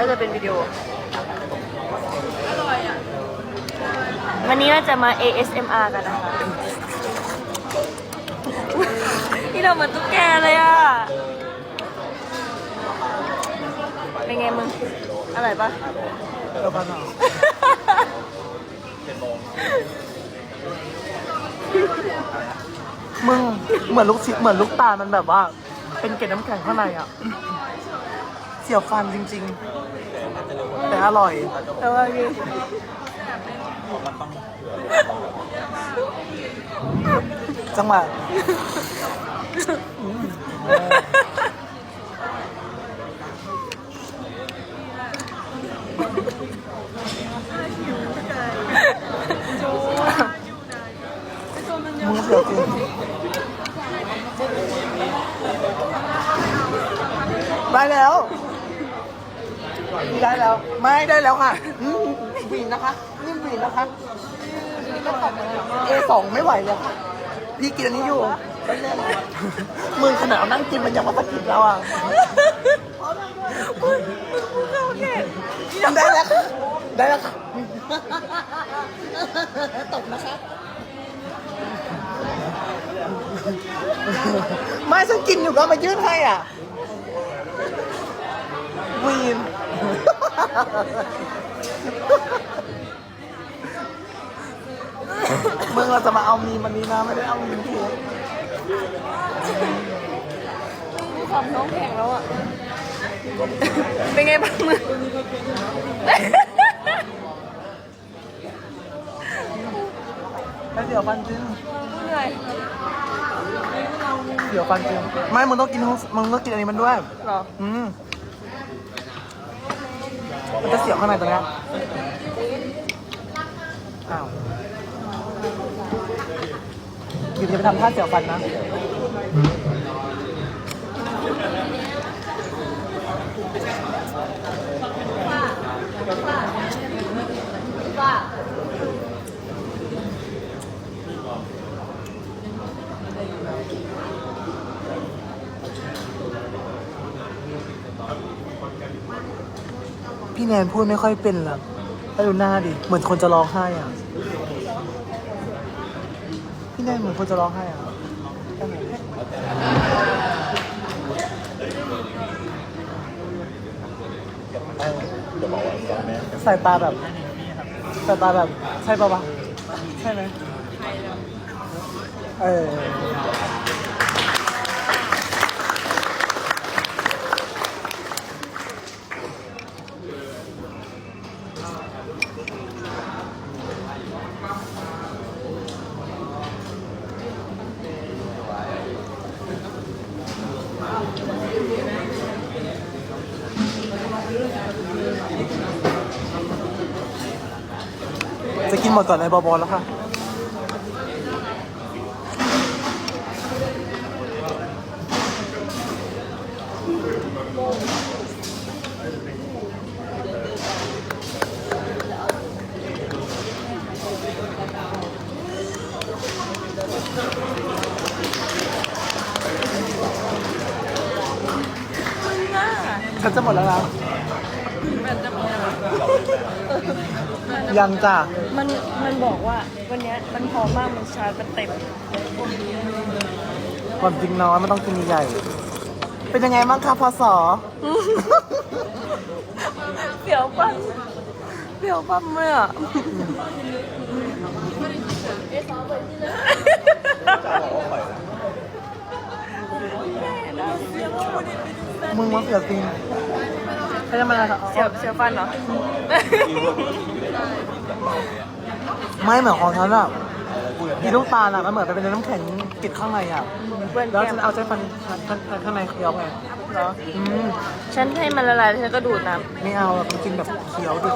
ก็จะเป็นวิดีโอ วันนี้เราจะมา ASMR กันนะคะ นี่เราเหมือนตุ๊กแกเลยอะ เป็นไงมึง อร่อยปะเออพันอะมึงเหมือนลูกชิดเหมือนลูกตาลมันแบบว่า เป็นเกล็ดน้ำแข็งข้างในอะเสียวฟันจริง ๆ แต่อร่อยแต่ว่าคือจังหวะมึงเสียวจริงได้แล้ว ได้แล้ว ไม่ได้แล้วค่ะอืมวีนนะคะนี่วีนนะคะเอสองไม่ไหวเลยค่ะพี่กินอันนี้อยู่มือขนาดนั่งกินมันยังมาสะกิดเราอะได้แล้วค่ะได้แล้วค่ะตกนะคะไม่ฉันกินอยู่ก็มายื่นให้อะวีน มึงเราจะมาเอามีมันนี้นะไม่ได้เอามีนเค้กความน้องแข็งแล้วอะ เป็นไงบ้างมึงไม่เดี๋ยวฟันจริงเหนื่อยเดี๋ยวฟันจริงไม่ มึงต้องกินทั้งมึงต้องกินอันนี้มันด้วย เหรอ อืม มันจะเสียวข้างในตรงเนี้ยอ้าวหยินจะไปทำท่าเสียวฟันนะ พี่แนนพูดไม่ค่อยเป็นหรอกถ้าดูหน้าดิ เหมือนคนจะร้องไห้อะ พี่แนนเหมือนคนจะร้องไห้อะ สายตาแบบสายตาแบบใช่ปะวะใช่ไหมเออ จะกินหมดก่อนในบอบอแล้วค่ะฉันจะหมดแล้วนะ ยังจ้ะ มันมันบอกว่าวันเนี้ยมันพอมากมันชาร์จมันเต็มความจริงน้อยมันต้องกินใหญ่เป็นยังไงบ้างคะพศเสียวปันเสียวปันเลยอะมึงมาเสียจริง ให้ทำอะไรคะเสียวเสียวฟันเหรอ ไม่เหมือนของฉันอะอีลูกตาลอะมันเหมือนเป็นน้ำแข็งติดข้างในอะเพื่อนแล้วแก้ฉัมนเอาใช้ฟันข้างข้างในเคี้ยวไงเหรอ อืมฉันให้มันละลายแล้วฉันก็ดูดน้ไม่เอาอะมันกินแบบเคี้ยวดิำ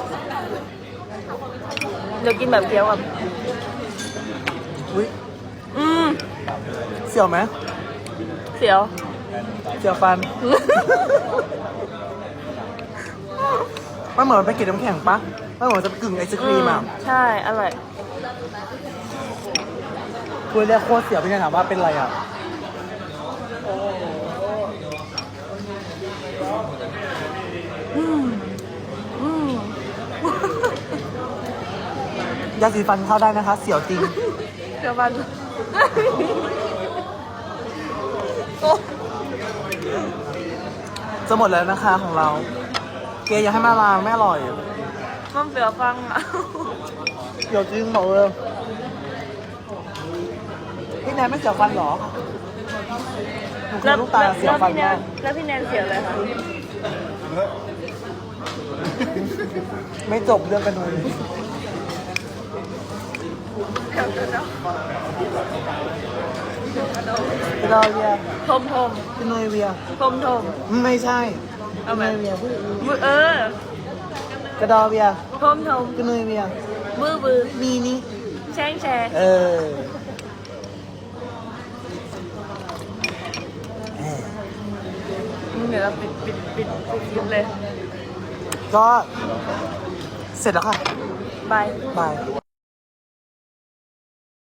เดี๋ยวกินแบบเคี้ยวกับอุ้ยอืม เสียวไหมเสียว เสียวฟัน มันเหมือนไปกินน้ำแข็งปะมันเหมือนจะกึ่งไอศครีมอะใช่ อร่อย คุยเรียกโคตรเสียวพี่เนี่ยถามว่าเป็นอะไรอะอืยาสีฟันเข้าได้นะคะ เสียวจริง เดี๋ยวมันจะหมดแล้วนะคะของเรา เกย์อยากให้มาลางไม่อร่อยมันเสือฟังอะเสียวจริงบอกเลยพี่แนนไม่เสียวฟันเหรอหนูคือลูกตาเสียวฟันพี่แนมานกแล้วพี่แนนเสียอะไรคะไม่จบเรื่องกันเลยเดี๋ยวเดี๋ยวเดี๋ยวพี่ดาวเวียทมทมพี่เนยเวียทมทมไม่ใช่ เอาพี่ไหมเนยเวียพี่มือเออ กระดอเวียทมทมพี่เนยเวียมือบือมีนี่แช่งแชร์เออเออเดี๋ยวเราปิดปิดปิดปิดคลิปเลย ก็เสร็จแล้วค่ะบายบาย